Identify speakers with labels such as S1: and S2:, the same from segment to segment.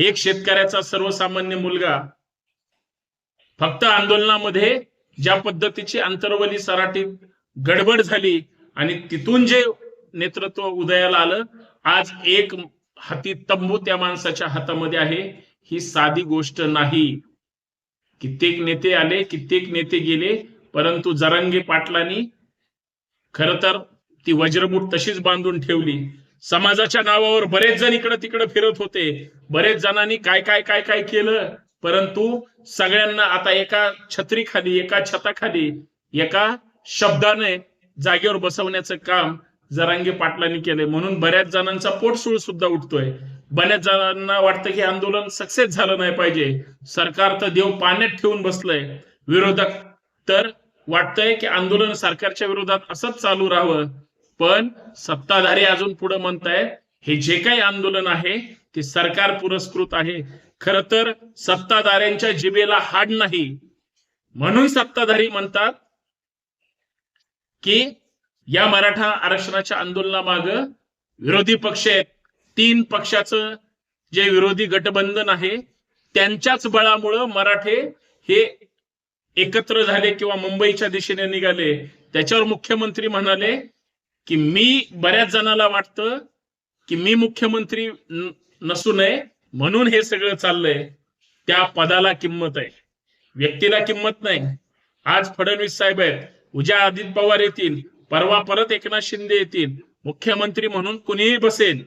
S1: एक शेतकऱ्याचा सर्वसामान्य मुलगा फक्त आंदोलनामध्ये ज्या पद्धतीची अंतर्वली सराटीत गडबड झाली आणि तिथून जे नेतृत्व उदयाला आलं आज एक हाती तंबू त्या माणसाच्या हातामध्ये आहे. ही साधी गोष्ट नाही. कित्येक नेते आले कित्येक नेते गेले परंतु जरांगे पाटलांनी खर तर ती वज्रमूठ तशीच बांधून ठेवली. समाजाच्या नावावर बरेच जण इकडं तिकडे फिरत होते. बरेच जणांनी काय काय काय काय केलं? परंतु सगळ्यांना आता एका छत्रीखाली एका छताखाली एका शब्दाने जागेवर बसवण्याचं काम जरांगे पाटलांनी केलंय. म्हणून बऱ्याच जणांचा पोटसूळ सुद्धा उठतोय. बऱ्याच जणांना वाटतं की आंदोलन सक्सेस झालं नाही पाहिजे. सरकार तर देव पाण्यात ठेवून बसलंय. विरोधक तर वाटतंय की आंदोलन सरकारच्या विरोधात असंच चालू राहावं. पण सत्ताधारी अजून पुढे म्हणतायत हे जे काही आंदोलन आहे ते सरकार पुरस्कृत आहे. खर तर सत्ताधाऱ्यांच्या जिभेला हाड नाही. म्हणून सत्ताधारी म्हणतात की या मराठा आरक्षणाच्या आंदोलनामाग विरोधी पक्ष आहेत. तीन पक्षाचं जे विरोधी गटबंधन आहे त्यांच्याच बळामुळं मराठे हे एकत्र झाले किंवा मुंबईच्या दिशेने निघाले. त्याच्यावर मुख्यमंत्री म्हणाले की मी बऱ्याच जणाला वाटतं की मी मुख्यमंत्री नसू नये म्हणून हे सगळं चाललंय. त्या पदाला किंमत आहे. व्यक्तीला किंमत नाही. आज फडणवीस साहेब आहेत. उद्या अजित पवार येतील. परवा परत एकनाथ शिंदे येतील. मुख्यमंत्री म्हणून कुणीही बसेल.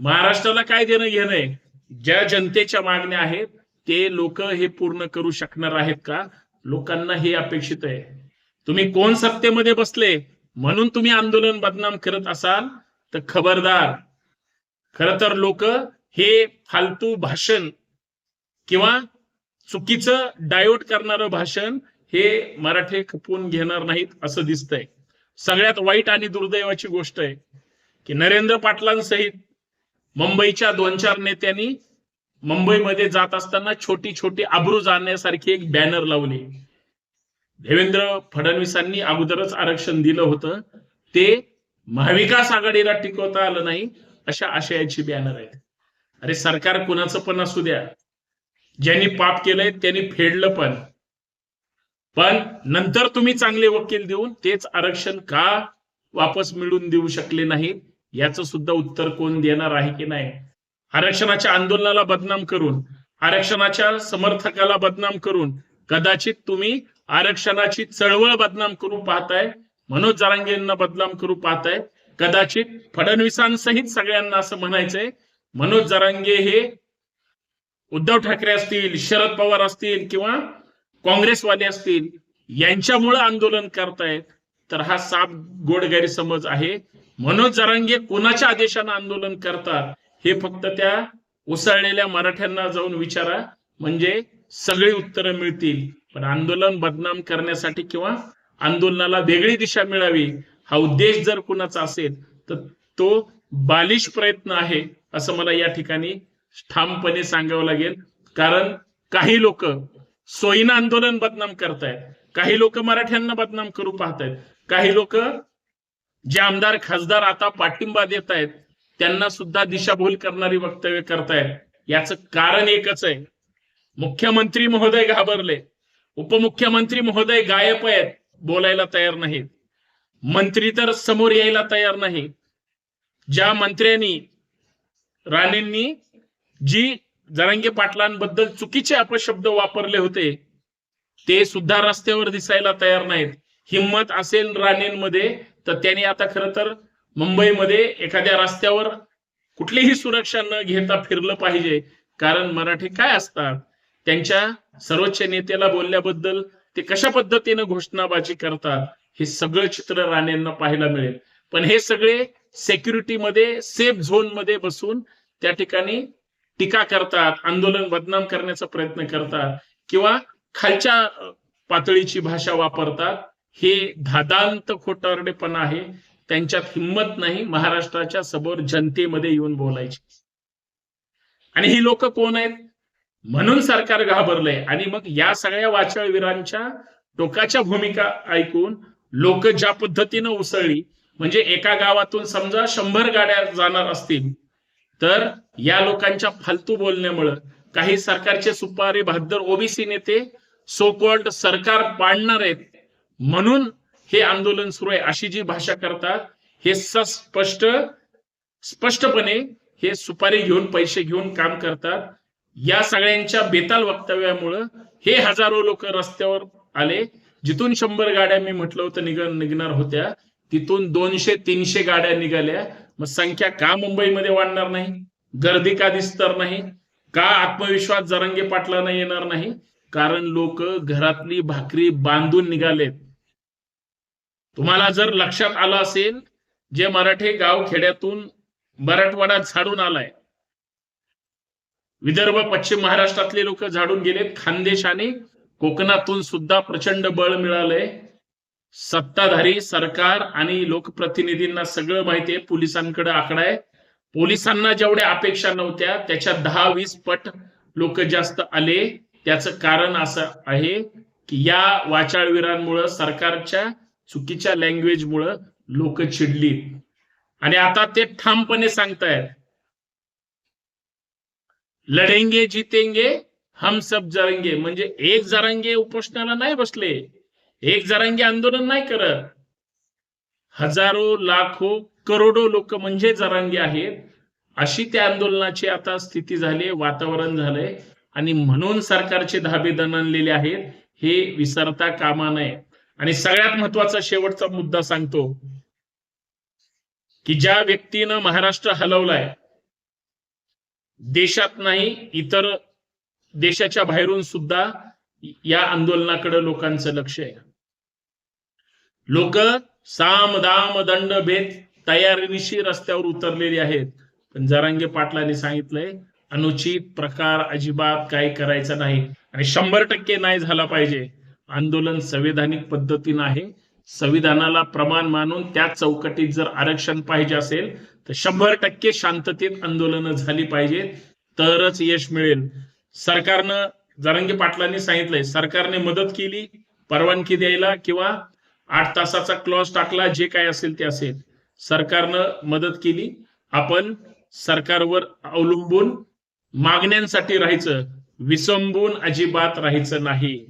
S1: महाराष्ट्राला काय देणं घेणं आहे? ज्या जनतेच्या मागण्या आहेत ते लोक हे पूर्ण करू शकणार आहेत का? लोकांना हे अपेक्षित आहे. तुम्ही कोण सत्तेमध्ये बसले? म्हणून तुम्ही आंदोलन बदनाम करत असाल तर खबरदार. खर तर लोक हे फालतू भाषण किंवा चुकीचं डायोट करणारं भाषण हे मराठे खपवून घेणार नाहीत असं दिसतंय. सगळ्यात वाईट आणि दुर्दैवाची गोष्ट आहे की नरेंद्र पाटलांसहित मुंबईच्या दोन चार नेत्यांनी मुंबईमध्ये जात असताना छोटी छोटी आबरू जाण्यासारखी एक बॅनर लावली. देवेंद्र फडणवीसांनी अगोदरच आरक्षण दिलं होतं. ते महाविकास आघाडीला टिकवता आलं नाही अशा आशयाची बॅनर आहेत. अरे सरकार कुणाचं पण असू द्या. ज्यांनी पाप केलंय त्यांनी फेडलं पण. पण नंतर तुम्ही चांगले वकील देऊन तेच आरक्षण का वापस मिळवून देऊ शकले नाही? याचं सुद्धा उत्तर कोण देणार आहे की नाही? आरक्षणाच्या आंदोलनाला बदनाम करून आरक्षणाच्या समर्थकाला बदनाम करून कदाचित तुम्ही आरक्षणाची चळवळ बदनाम करू पाहताय. मनोज जारांगेंना बदनाम करू पाहताय. कदाचित फडणवीसांसहित सगळ्यांना असं म्हणायचंय. मनोज जरांगे हे उद्धव ठाकरे असतील शरद पवार असतील किंवा काँग्रेसवाले असतील यांच्यामुळे आंदोलन करतायत. तर हा साप गोड गैरसमज आहे. मनोज जरांगे कोणाच्या आदेशानं आंदोलन करतात हे फक्त त्या उसळलेल्या मराठ्यांना जाऊन विचारा. म्हणजे सगळी उत्तरं मिळतील. पण आंदोलन बदनाम करण्यासाठी किंवा आंदोलनाला वेगळी दिशा मिळावी हा उद्देश जर कुणाचा असेल तर तो बालिश प्रयत्न आहे असं मला या ठिकाणी ठामपणे सांगावं लागेल. कारण काही लोक सोयीनं आंदोलन बदनाम करतायत काही लोक मराठ्यांना बदनाम करू पाहतायत काही लोक जे आमदार खासदार आता पाठिंबा देत आहेत त्यांना सुद्धा दिशाभूल करणारी वक्तव्य करतायत. याचं कारण एकच आहे. मुख्यमंत्री महोदय घाबरले. उपमुख्यमंत्री महोदय गायब आहेत बोलायला तयार नाहीत. मंत्री तर समोर यायला तयार नाही ज्या मंत्र्यांनी राणेंनी जी जरांगे पाटलांबद्दल चुकीचे अपशब्द वापरले होते ते सुद्धा रस्त्यावर दिसायला तयार नाहीत. हिंमत असेल राणेंमध्ये तर त्यांनी आता खर तर मुंबईमध्ये एखाद्या रस्त्यावर कुठलीही सुरक्षा न घेता फिरलं पाहिजे. कारण मराठी काय असतात? त्यांच्या सर्वोच्च नेत्याला बोलल्याबद्दल ते कशा पद्धतीनं घोषणाबाजी करतात हे सगळं चित्र राणेंना पाहायला मिळेल. पण हे सगळे सेक्युरिटीमध्ये सेफ झोनमध्ये बसून त्या ठिकाणी टीका करतात आंदोलन बदनाम करण्याचा प्रयत्न करतात किंवा खालच्या पातळीची भाषा वापरतात. हे धादांत खोटारडेपणा आहे. त्यांच्यात हिंमत नाही महाराष्ट्राच्या समोर जनतेमध्ये येऊन बोलायची. आणि ही लोक कोण आहेत? म्हणून सरकार घाबरलंय. आणि मग या सगळ्या वाचाळवीरांच्या टोकाच्या भूमिका ऐकून लोक ज्या पद्धतीनं उसळली म्हणजे एका गावातून समजा शंभर गाड्या जाणार असतील तर या लोकांच्या फालतू बोलण्यामुळं काही सरकारचे सुपारी बहादर ओबीसी नेते सोकॉल्ड सरकार पाडणार आहेत म्हणून हे आंदोलन सुरू आहे अशी जी भाषा करतात हे स्पष्ट स्पष्टपणे हे सुपारी घेऊन पैसे घेऊन काम करतात. या सगळ्यांच्या बेताल वक्तव्यामुळं हे हजारो लोक रस्त्यावर आले. जिथून शंभर गाड्या मी म्हटलं होतं निघ निघणार होत्या तिथून दोनशे तीनशे गाड्या निघाल्या. मग संख्या का मुंबईमध्ये वाढणार नाही? गर्दी का दिसणार नाही? का आत्मविश्वास जरंगे पाटलांना येणार नाही? कारण लोक घरातली भाकरी बांधून निघालेत. तुम्हाला जर लक्षात आलं असेल जे मराठे गाव खेड्यातून मराठवाडा झाडून आलाय विदर्भ पश्चिम महाराष्ट्रातले लोक झाडून गेलेत. खानदेशाने कोकणातून सुद्धा प्रचंड बळ मिळालंय. सत्ताधारी सरकार आणि लोकप्रतिनिधींना सगळं माहितीये पोलिसांकडे आकडा आहे. पोलिसांना जेवढ्या अपेक्षा नव्हत्या त्याच्या दहा वीस पट लोक जास्त आले. त्याचं कारण असं आहे की या वाचाळवीरांमुळं सरकारच्या चुकीच्या लँग्वेजमुळं लोक चिडली आणि आता ते ठामपणे सांगतायत लढेंगे जितेंगे हम सब जरंगे म्हणजे एक जरांगे उपोषणाला नाही बसले. एक जरांगे आंदोलन नाही करत. हजारो लाखो करोडो लोक म्हणजे जरांगे आहेत. अशी त्या आंदोलनाची आता स्थिती झाली वातावरण झालंय. आणि म्हणून सरकारचे धाबे दणलेले आहेत हे विसरता कामा नये. आणि सगळ्यात महत्त्वाचा शेवटचा मुद्दा सांगतो की ज्या व्यक्तीनं महाराष्ट्र हलवलाय देशात नाही इतर देशाच्या बाहेरून सुद्धा या आंदोलनाकडे लोकांचं लक्ष आहे. लोक साम दाम दंड भेद तयारीनिशी रस्त्यावर उतरलेली आहेत. पण जरांगे पाटलांनी सांगितलंय अनुचित प्रकार अजिबात काही करायचा नाही. आणि शंभर टक्के नाही झाला पाहिजे. आंदोलन संविधानिक पद्धतीनं आहे. संविधानाला प्रमाण मानून त्या चौकटीत जर आरक्षण पाहिजे असेल तर शंभर टक्के शांततेत आंदोलनं झाली पाहिजेत तरच यश मिळेल. सरकारनं जरांगे पाटलांनी सांगितलंय सरकारने मदत केली परवानगी द्यायला किंवा आठ तासाचा क्लॉज टाकला जे काय असेल ते असेल. सरकारनं मदत केली. आपण सरकारवर अवलंबून मागण्यांसाठी राहायचं विसंबून अजिबात राहायचं नाही.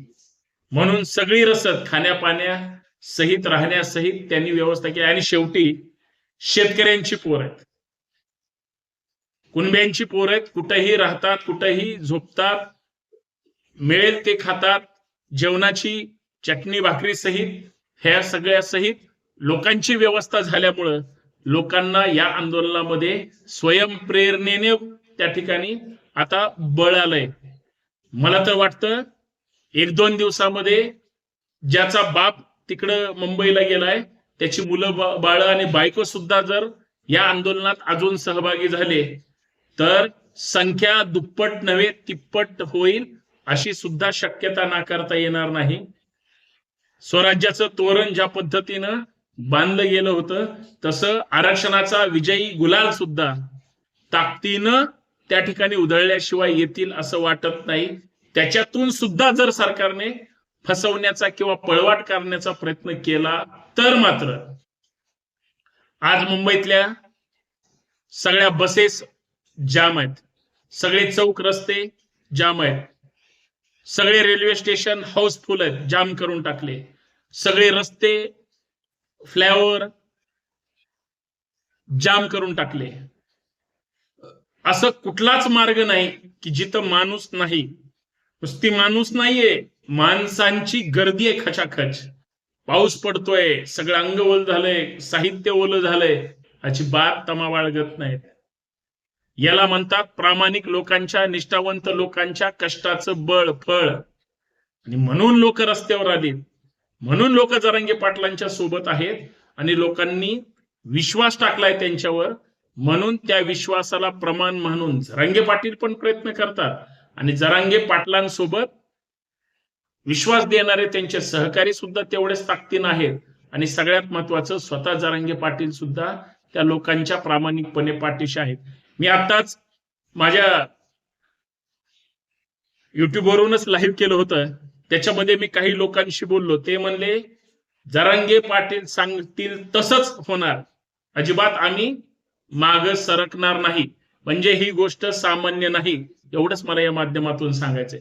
S1: म्हणून सगळी रसद खाण्यापाण्या सहित राहण्यासहित त्यांनी व्यवस्था केली. आणि शेवटी शेतकऱ्यांची पोर आहेत. कुणब्यांची पोर आहेत कुठेही राहतात कुठेही झोपतात मिळेल ते खातात जेवणाची चटणी भाकरी सहित ह्या सगळ्या सहित लोकांची व्यवस्था झाल्यामुळं लोकांना या आंदोलनामध्ये स्वयंप्रेरणेने त्या ठिकाणी आता बळ आलंय. मला तर वाटतं एक दोन दिवसामध्ये ज्याचा बाप तिकडं मुंबईला गेलाय त्याची मुलं बाळ आणि बायको सुद्धा जर या आंदोलनात अजून सहभागी झाले तर संख्या दुप्पट नव्हे तिप्पट होईल अशी सुद्धा शक्यता नाकारता येणार नाही. स्वराज्याचं तोरण ज्या पद्धतीनं बांधलं गेलं होतं तसं आरक्षणाचा विजयी गुलाल सुद्धा ताकदीनं त्या ठिकाणी उधळल्याशिवाय येतील असं वाटत नाही. त्याच्यातून सुद्धा जर सरकारने फसवण्याचा किंवा पळवाट करण्याचा प्रयत्न केला तर मात्र आज मुंबईतल्या सगळ्या बसेस जाम आहेत. सगळे चौक रस्ते जाम आहेत. सगळे रेल्वे स्टेशन हाऊसफुल आहेत जाम करून टाकले. सगळे रस्ते फ्लायओव्हर जाम करून टाकले. असं कुठलाच मार्ग नाही की जिथं माणूस नाही. नुसती माणूस नाहीये माणसांची गर्दी आहे खचाखच. पाऊस पडतोय सगळं अंग ओल झालंय साहित्य ओलं झालंय अजिबात तमा बाळगत नाहीत. याला म्हणतात प्रामाणिक लोकांच्या निष्ठावंत लोकांच्या कष्टाचं बळ फळ. आणि म्हणून लोक रस्त्यावर आली म्हणून लोक जरांगे पाटलांच्या सोबत आहेत आणि लोकांनी विश्वास टाकलाय त्यांच्यावर. म्हणून त्या विश्वासाला प्रमाण म्हणून जरांगे पाटील पण प्रयत्न करतात. आणि जरांगे पाटलांसोबत विश्वास देणारे त्यांचे सहकारी सुद्धा तेवढेच ताकदीन आहेत. आणि सगळ्यात महत्वाचं स्वतः जरांगे पाटील सुद्धा त्या लोकांच्या प्रामाणिकपणे पाठीशी आहेत. मी आताच माझ्या युट्यूबवरूनच लाईव्ह केलं होतं. त्याच्यामध्ये मी काही लोकांशी बोललो. ते म्हणले जरांगे पाटील सांगतील तसंच होणार. अजिबात आम्ही माग सरकणार नाही. म्हणजे ही गोष्ट सामान्य नाही एवढंच मला या माध्यमातून सांगायचंय.